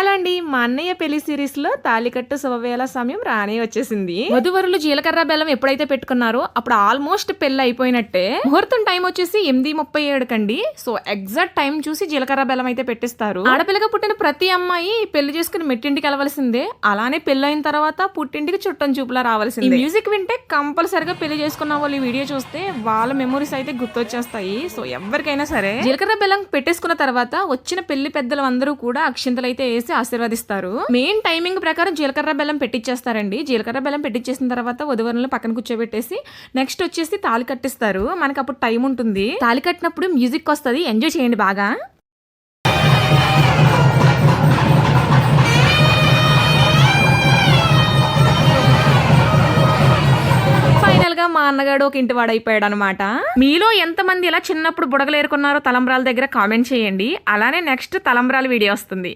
Hello అండి మా అన్నయ్య పెళ్ళి సిరీస్లో తాలికట్టు శుభవేళ సమయం రానే వచ్చేసింది. వధువరులు జీలకర్ర బెల్లం ఎప్పుడైతే పెట్టుకున్నారో అప్పుడు ఆల్మోస్ట్ పెళ్ళి అయిపోయినట్టే. ముహూర్తం టైం వచ్చేసి ఎనిమిది ముప్పై ఏడు కండి. సో ఎగ్జాక్ట్ టైం చూసి జీలకర్ర బెల్లం అయితే పెట్టిస్తారు. ఆడపిల్లగా పుట్టిన ప్రతి అమ్మాయి పెళ్ళి చేసుకుని మెట్టింటికి వెళ్ళవలసిందే. అలానే పెళ్ళి అయిన తర్వాత పుట్టింటికి చుట్టం చూపులా రావాల్సిందే. మ్యూజిక్ వింటే కంపల్సరిగా పెళ్ళి చేసుకున్న వాళ్ళు ఈ వీడియో చూస్తే వాళ్ళ మెమరీస్ అయితే గుర్తొచ్చేస్తాయి. సో ఎవరికైనా సరే జీలకర్ర బెల్లం పెట్టేసుకున్న తర్వాత వచ్చిన పెళ్ళి పెద్దలు అందరూ కూడా అక్షింతలు అయితే వేసి ఆశీర్వదిస్తారు. మెయిన్ టైమింగ్ ప్రకారం జీలకర్ర బెల్లం పెట్టించేస్తారండి జీలకర్ర బెల్లం పెట్టించేసిన తర్వాత వధువరులను పక్కన కూర్చోబెట్టేసి నెక్స్ట్ వచ్చేసి తాళి కట్టిస్తారు. మనకు అప్పుడు టైం ఉంటుంది. తాళి కట్టినప్పుడు మ్యూజిక్ వస్తుంది. ఎంజాయ్ చేయండి బాగా. మా అన్నగాడు ఒక ఇంటి వాడైపోయాడు అనమాట మీలో ఎంతమంది ఇలా చిన్నప్పుడు బుడగలేరుకున్నారో తలంబ్రాల దగ్గర కామెంట్ చేయండి. అలానే నెక్స్ట్ తలంబ్రాల వీడియో వస్తుంది.